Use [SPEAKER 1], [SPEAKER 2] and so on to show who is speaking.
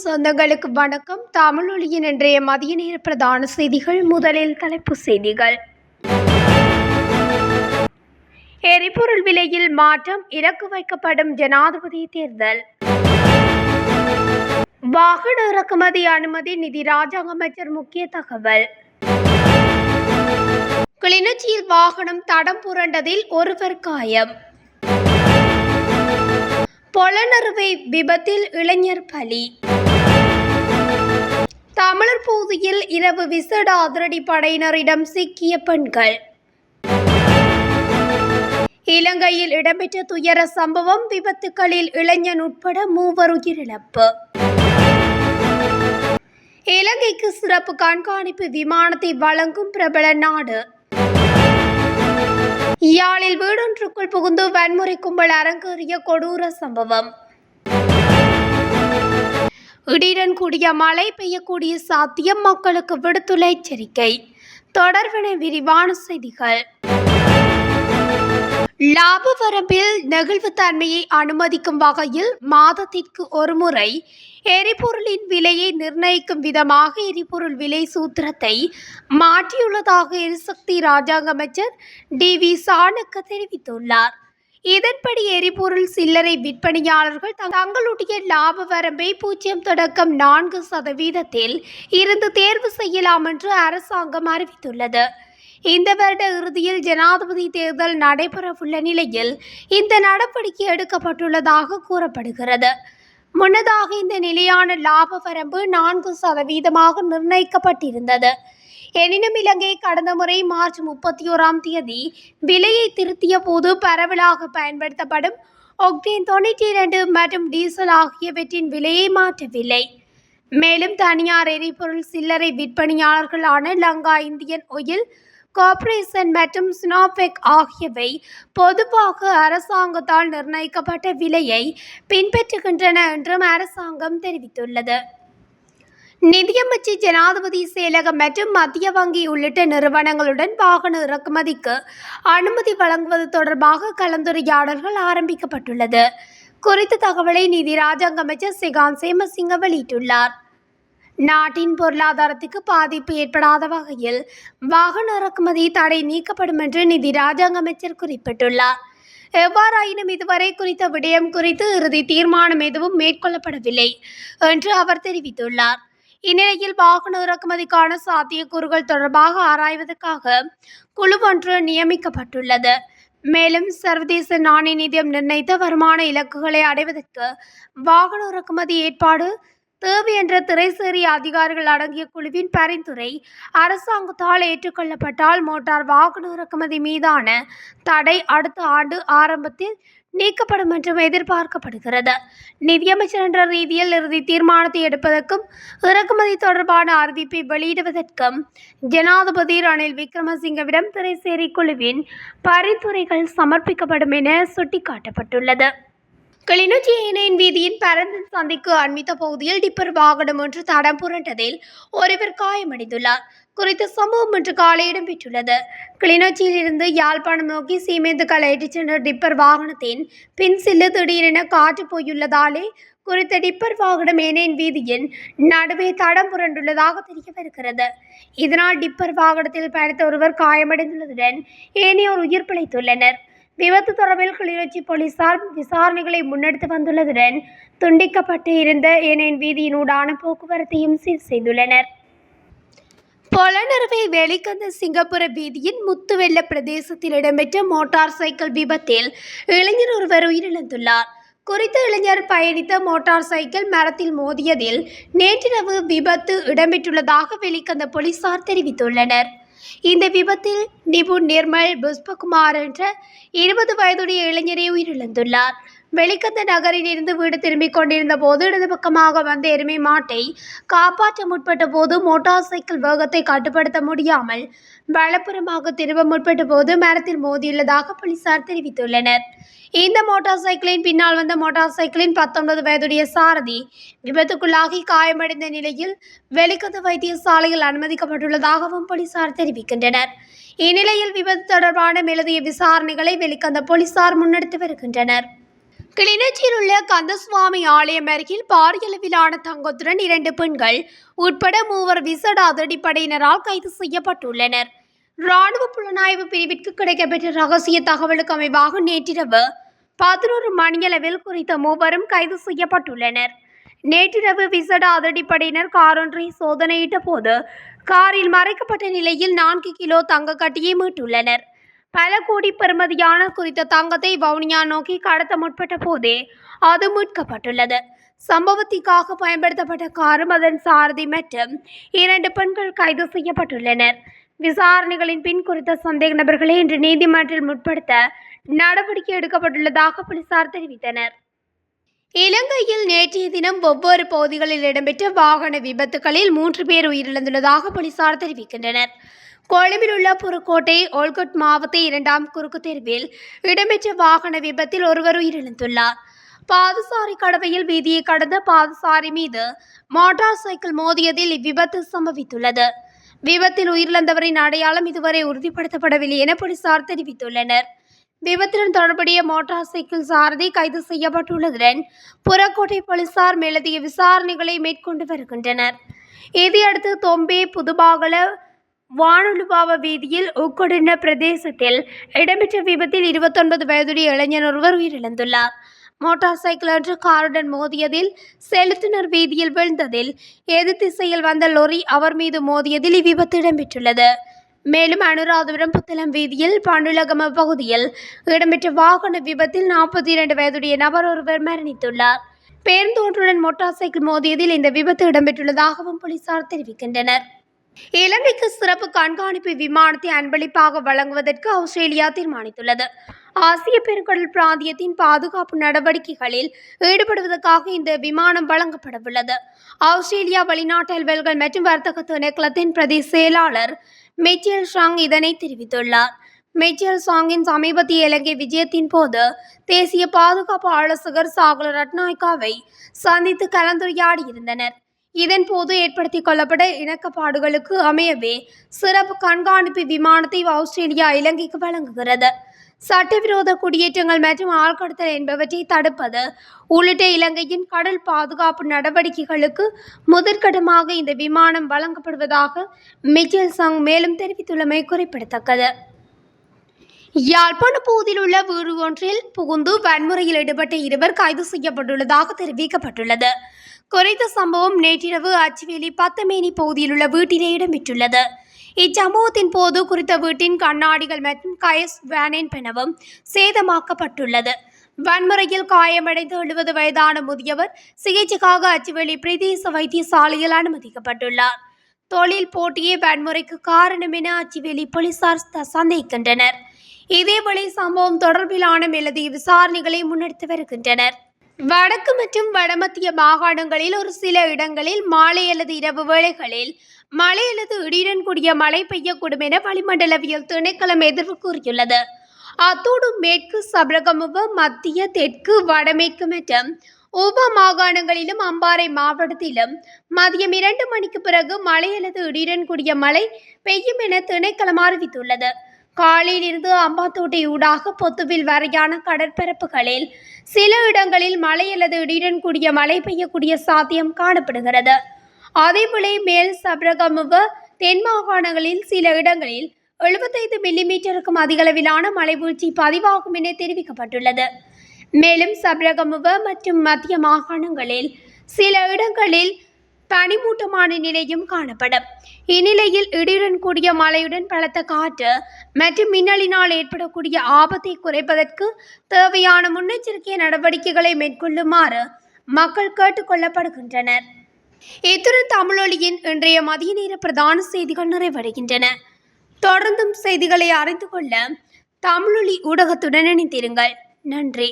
[SPEAKER 1] சொந்தங்களுக்கு வணக்கம். தமிழொலியின் இன்றைய மதிய நேர பிரதான செய்திகள். முதலில் தலைப்புச் செய்திகள். எரிபொருள் விலையில் மாற்றம் இறக்கு வைக்கப்படும் ஜனாதிபதி தேர்தல். வாகன இறக்குமதி அனுமதி நிதி ராஜாங்க அமைச்சர் முக்கிய தகவல். கிளிநொச்சியில் வாகனம் தடம் புரண்டதில் ஒருவர் காயம். பொலனறுவை விபத்தில் இளைஞர் பலி. தமிழர் பூதியில் இரவு விசேட அதிரடி படையினரிடம் சிக்கிய பெண்கள். இலங்கையில் இடம்பெற்ற துயர சம்பவம் விபத்துகளில் இளைஞன் உட்பட மூவர் உயிரிழப்பு. இலங்கைக்கு சிறப்பு கண்காணிப்பு விமானத்தை வழங்கும் பிரபல நாடு. யாழில் வீடொன்றுக்குள் புகுந்து வன்முறை கும்பல் அரங்கேறிய கொடூர சம்பவம். இடியுடன் கூடிய மழை பெய்யக்கூடிய சாத்தியம் மக்களுக்கு விடுத்துள்ள எச்சரிக்கை. தொடர்பென விரிவான செய்திகள். லாப வரம்பில் நெகிழ்வுத்தன்மையை அனுமதிக்கும் வகையில் மாதத்திற்கு ஒருமுறை எரிபொருளின் விலையை நிர்ணயிக்கும் விதமாக எரிபொருள் விலை சூத்திரத்தை மாற்றியுள்ளதாக எரிசக்தி ராஜாங்க அமைச்சர் டி வி சாணக்க தெரிவித்துள்ளார். இதன்படி எரிபொருள் சில்லறை விற்பனையாளர்கள் தங்களுடைய லாப வரம்பை பூஜ்ஜியம் தொடக்கம் நான்கு சதவீதத்தில் இருந்து தேர்வு செய்யலாம் என்று அரசாங்கம் அறிவித்துள்ளது. இந்த வருட இறுதியில் ஜனாதிபதி தேர்தல் நடைபெறவுள்ள நிலையில் இந்த நடவடிக்கை எடுக்கப்பட்டுள்ளதாக கூறப்படுகிறது. முன்னதாக இந்த நிலையான லாப வரம்பு நான்கு சதவீதமாக நிர்ணயிக்கப்பட்டிருந்தது. எனினும் இலங்கை கடந்த முறை மார்ச் முப்பத்தி ஓராம் தேதி விலையை திருத்திய போது பரவலாக பயன்படுத்தப்படும் ஒக்டேன் தொண்ணூற்றி இரண்டு மற்றும் டீசல் ஆகியவற்றின் விலையை மாற்றவில்லை. மேலும் தனியார் எரிபொருள் சில்லறை விற்பனையாளர்களான லங்கா இந்தியன் ஒயில் கார்ப்பரேஷன் மற்றும் ஸ்னோபெக் ஆகியவை பொதுவாக அரசாங்கத்தால் நிர்ணயிக்கப்பட்ட விலையை பின்பற்றுகின்றன என்றும் அரசாங்கம் தெரிவித்துள்ளது. நிதியமைச்சர் ஜனாதிபதி செயலகம் மற்றும் மத்திய வங்கி உள்ளிட்ட நிறுவனங்களுடன் வாகன இறக்குமதிக்கு அனுமதி வழங்குவது தொடர்பாக கலந்துரையாடல்கள் ஆரம்பிக்கப்பட்டுள்ளது. குறித்த தகவலை நிதி ராஜாங்க அமைச்சர் சிகாந்த் சேமசிங்க வெளியிட்டுள்ளார். நாட்டின் பொருளாதாரத்துக்கு பாதிப்பு ஏற்படாத வகையில் வாகன இறக்குமதி தடை நீக்கப்படும் என்று நிதி ராஜாங்க அமைச்சர் குறிப்பிட்டுள்ளார். எவ்வாறாயினும் இதுவரை குறித்த விடயம் குறித்து இறுதி தீர்மானம் எதுவும் மேற்கொள்ளப்படவில்லை என்று அவர் தெரிவித்துள்ளார். இந்நிலையில் வாகன இறக்குமதிக்கான சாத்தியக்கூறுகள் தொடர்பாக ஆராய்வதற்காக குழு ஒன்று நியமிக்கப்பட்டுள்ளது. மேலும் சர்வதேச நாணய நிதியம் நிர்ணயித்த வருமான இலக்குகளை அடைவதற்கு வாகன இறக்குமதி ஏற்பாடு தேவை என்ற திரைசேரி அதிகாரிகள் அடங்கிய குழுவின் பரிந்துரை அரசாங்கத்தால் ஏற்றுக்கொள்ளப்பட்டால் மோட்டார் வாகன இறக்குமதி மீதான தடை அடுத்த ஆண்டு ஆரம்பத்தில் நீக்கப்படும் என்றும் எதிர்பார்க்கப்படுகிறது. நிதியமைச்சர் என்ற ரீதியில் இறுதி தீர்மானத்தை எடுப்பதற்கும் இறக்குமதி தொடர்பான அறிவிப்பை வெளியிடுவதற்கும் ஜனாதிபதி ரணில் விக்ரமசிங்கவிடம் திரைசேரி குழுவின் பரிந்துரைகள் சமர்ப்பிக்கப்படும் என சுட்டிக்காட்டப்பட்டுள்ளது. கிளிநொச்சி இணையின் வீதியின் பரந்த சந்தைக்கு அண்மித்த பகுதியில் டிப்பர் வாகனம் ஒன்று தடம் புரண்டதில் ஒருவர் காயமடைந்துள்ளார். குறித்த சம்பவம் இன்று காலை இடம்பெற்றுள்ளது. கிளிநொச்சியில் இருந்து யாழ்ப்பாணம் நோக்கி சீமேந்துக்கள் ஏற்றிச் சென்ற டிப்பர் வாகனத்தின் பின் சில்லு திடீரென காற்று போயுள்ளதாலே குறித்த டிப்பர் வாகனம் ஏனையின் வீதியின் நடுவே தடம் புரண்டுள்ளதாக தெரிய வருகிறது இதனால் டிப்பர் வாகனத்தில் பயணித்த ஒருவர் காயமடைந்துள்ளதுடன் ஏனையோர் உயிர் பிழைத்துள்ளனர். விபத்து தொடர்பில் கிளிநொச்சி போலீசார் விசாரணைகளை முன்னெடுத்து வந்துள்ளதுடன் துண்டிக்கப்பட்டு இருந்த ஏனையின் வீதியினூடான போக்குவரத்தையும் சீர் செய்துள்ளனர். பொலனறுவை வெளிக்கந்த சிங்கப்புர வீதியின் முத்துவெல்ல பிரதேசத்தில் இடம்பெற்ற மோட்டார் சைக்கிள் விபத்தில் இளைஞர் ஒருவர் உயிரிழந்துள்ளார். குறித்த இளைஞர் பயணித்த மோட்டார் சைக்கிள் மரத்தில் மோதியதில் நேற்றிரவு விபத்து இடம்பெற்றுள்ளதாக வெளிக்கந்த போலீசார் தெரிவித்துள்ளனர். இந்த விபத்தில் நிபுண் நிர்மல் புஷ்பகுமார் என்ற இருபது வயதுடைய இளைஞரை உயிரிழந்துள்ளார். வெளிக்கந்த நகரிலிருந்து வீடு திரும்பிக் கொண்டிருந்த போது இடது பக்கமாக வந்த எருமை மாட்டை காப்பாற்ற முற்பட்ட போது மோட்டார் சைக்கிள் வேகத்தை கட்டுப்படுத்த முடியாமல் வலப்புறமாக திரும்ப முற்பட்ட போது மரத்தில் மோதியுள்ளதாக போலீசார் தெரிவித்துள்ளனர். இந்த மோட்டார் சைக்கிளின் பின்னால் வந்த மோட்டார் சைக்கிளின் பத்தொன்பது வயதுடைய சாரதி விபத்துக்குள்ளாகி காயமடைந்த நிலையில் வெளிக்கந்த வைத்தியசாலையில் அனுமதிக்கப்பட்டுள்ளதாகவும் போலீசார் தெரிவிக்கின்றனர். இந்நிலையில் விபத்து தொடர்பான மேலதிக விசாரணைகளை வெளிக்கந்த போலீசார் முன்னெடுத்து வருகின்றனர். கிளிநொச்சியில் உள்ள கந்தசுவாமி ஆலயம் அருகில் பாரியளவிலான தங்கத்துடன் இரண்டு பெண்கள் உட்பட மூவர் விசட அதிரடிப்படையினரால் கைது செய்யப்பட்டுள்ளனர். இராணுவ புலனாய்வு பிரிவிற்கு கிடைக்கப்பெற்ற ரகசிய தகவலுக்கு அமைவாக நேற்றிரவு பதினோரு மணியளவில் குறித்த மூவரும் கைது செய்யப்பட்டுள்ளனர். நேற்றிரவு விசட அதிரடிப்படையினர் காரொன்றை சோதனையிட்ட போது காரில் மறைக்கப்பட்ட நிலையில் நான்கு கிலோ தங்க கட்டியை மீட்டுள்ளனர். பல கோடி பெறுமதியான குறித்த தங்கத்தை வவுனியா நோக்கி கடத்த முற்பட்ட போதே அது மீட்கப்பட்டுள்ளது. சம்பவத்திற்காக பயன்படுத்தப்பட்ட காரும் அதன் சாரதி மற்றும் இரண்டு பெண்கள் கைது செய்யப்பட்டுள்ளனர். விசாரணைகளின் பின் குறித்த சந்தேக நபர்களை இன்று நீதிமன்றில் முற்படுத்த நடவடிக்கை எடுக்கப்பட்டுள்ளதாக போலீசார் தெரிவித்தனர். இலங்கையில் நேற்றைய தினம் ஒவ்வொரு பகுதிகளில் இடம்பெற்ற வாகன விபத்துகளில் மூன்று பேர் உயிரிழந்துள்ளதாக போலீசார் தெரிவிக்கின்றனர். கொழும்பில் உள்ள புறக்கோட்டை ஓல்கட் மாவட்ட இரண்டாம் குறுக்கு தெருவில் இடம்பெற்ற வாகன விபத்தில் ஒருவர் உயிரிழந்துள்ளார். பாதசாரி கடவையில் வீதியை கடந்த பாதசாரி மீது மோட்டார் சைக்கிள் மோதியதில் இவ்விபத்து சம்பவித்துள்ளது. விபத்தில் உயிரிழந்தவரின் அடையாளம் இதுவரை உறுதிப்படுத்தப்படவில்லை என போலீசார் தெரிவித்துள்ளனர். விபத்துடன் தொடர்புடைய மோட்டார் சைக்கிள் சாரதி கைது செய்யப்பட்டுள்ளதுடன் புறக்கோட்டை போலீசார் மேலதிக விசாரணைகளை மேற்கொண்டு வருகின்றனர். இதையடுத்து தொம்பே புதுபாகல வானொலிபாவ வீதியில் உக்கொடின பிரதேசத்தில் இடம்பெற்ற விபத்தில் இருபத்தொன்பது வயதுடைய இளைஞர் ஒருவர் உயிரிழந்துள்ளார். மோட்டார் சைக்கிள் ஒன்று காருடன் மோதியதில் செலுத்தினர் வீதியில் விழுந்ததில் எதிர் திசையில் வந்த லொரி அவர் மீது மோதியதில் இவ்விபத்து இடம்பெற்றுள்ளது. மேலும் அனுராதபுரம் புத்தளம் வீதியில் பாண்டுலகம பகுதியில் இடம்பெற்ற வாகன விபத்தில் நாற்பத்தி இரண்டு வயதுடைய நபர் ஒருவர் மரணித்துள்ளார். பேருந்து ஒன்றுடன் மோட்டார் சைக்கிள் மோதியதில் இந்த விபத்து இடம்பெற்றுள்ளதாகவும் போலீசார் தெரிவிக்கின்றனர். இலங்கைக்கு சிறப்பு கண்காணிப்பு விமானத்தை அன்பளிப்பாக வழங்குவதற்கு ஆஸ்திரேலியா தீர்மானித்துள்ளது. ஆசிய பெருங்கடல் பிராந்தியத்தின் பாதுகாப்பு நடவடிக்கைகளில் ஈடுபடுவதற்காக இந்த விமானம் வழங்கப்படவுள்ளது. ஆஸ்திரேலியா வெளிநாட்டு அலுவல்கள் மற்றும் வர்த்தக திணைக்களத்தின் பிரதி செயலாளர் மிச்சேல் ஷாங் இதனை தெரிவித்துள்ளார். மிச்சேல் சாங்கின் சமீபத்திய இலங்கை விஜயத்தின் போது தேசிய பாதுகாப்பு ஆலோசகர் சாகல ரட்நாய்காவை சந்தித்து கலந்துரையாடியிருந்தனர் இதன் போது ஏற்படுத்திக் கொள்ளப்பட்ட இணக்கப்பாடுகளுக்கு அமையவே சிறப்பு கண்காணிப்பு விமானத்தை ஆஸ்திரேலியா இலங்கைக்கு வழங்குகிறது. சட்டவிரோத குடியேற்றங்கள் மற்றும் ஆழ்கடத்தல் என்பவற்றை தடுப்பது உள்ளிட்ட இலங்கையின் கடல் பாதுகாப்பு நடவடிக்கைகளுக்கு முதற்கட்டமாக இந்த விமானம் வழங்கப்படுவதாக மிச்சல் சங் மேலும் தெரிவித்துள்ளமை குறிப்பிடத்தக்கது. யாழ்ப்பாண பகுதியில் உள்ள வீடு ஒன்றில் புகுந்து வன்முறையில் ஈடுபட்ட இருவர் கைது செய்யப்பட்டுள்ளதாக தெரிவிக்கப்பட்டுள்ளது. குறைந்த சம்பவம் நேற்றிரவு அச்சுவேலி பத்தமேனி பகுதியில் உள்ள வீட்டிலே இடம்பெற்றுள்ளது. இச்சம்பவத்தின் போது குறித்த வீட்டின் கண்ணாடிகள் மற்றும் கயஸ் வேனின் பெனவும் சேதமாக்கப்பட்டுள்ளது. வன்முறையில் காயமடைந்து எழுபது வயதான முதியவர் சிகிச்சைக்காக அச்சுவெளி பிரதேச வைத்தியசாலையில் அனுமதிக்கப்பட்டுள்ளார். தொழில் போட்டியே வன்முறைக்கு காரணம் என அச்சுவேலி போலீசார் த- சந்தேகிக்கின்றனர். இதேவேளை சம்பவம் தொடர்பிலான மேலதிக விசாரணைகளை முன்னெடுத்து வருகின்றனர். வடக்கு மற்றும் வடமத்திய மாகாணங்களில் ஒரு சில இடங்களில் மாலை அல்லது இரவு வேளைகளில் மழை அல்லது இடியுடன் கூடிய மழை பெய்யக்கூடும் என வளிமண்டலவியல் திணைக்களம் எதிர்வு கூறியுள்ளது. அத்தோடு மேற்கு சபரகமுவ மத்திய தெற்கு வடமேற்கு மற்றும் உப மாகாணங்களிலும் அம்பாறை மாவட்டத்திலும் மதியம் இரண்டு மணிக்கு பிறகு மழை அல்லது இடியுடன் கூடிய மழை பெய்யும் என திணைக்களம் அறிவித்துள்ளது. காலையிலிருந்து அம்பாத்தோட்டை ஊடாக பொத்துவில் வரையான கடற்பரப்புகளில் சில இடங்களில் மழை அல்லது இடியுடன் கூடிய மழை பெய்யக்கூடிய சாத்தியம் காணப்படுகிறது. அதேபோல மேல் சபரகமுவ தென் மாகாணங்களில் சில இடங்களில் எழுபத்தைந்து மில்லிமீட்டருக்கும் அதிகளவிலான மழைவீழ்ச்சி பதிவாகும் என தெரிவிக்கப்பட்டுள்ளது. மேலும் சபரகமுவ மற்றும் மத்திய மாகாணங்களில் சில இடங்களில் பனிமூட்டமான நிலையும் காணப்படும். இந்நிலையில் இடியுடன் கூடிய மழையுடன் பலத்த காற்று மற்றும் மின்னலினால் ஏற்படக்கூடிய ஆபத்தை குறைப்பதற்கு தேவையான முன்னெச்சரிக்கை நடவடிக்கைகளை மேற்கொள்ளுமாறு மக்கள் கேட்டுக்கொள்ளப்படுகின்றனர் இத்துடன் தமிழொலியின் இன்றைய மதிய நேர பிரதான செய்திகள் நிறைவடைகின்றன. தொடர்ந்தும் செய்திகளை அறிந்து கொள்ள தமிழொலி ஊடகத்துடன் இணைந்திருங்கள். நன்றி.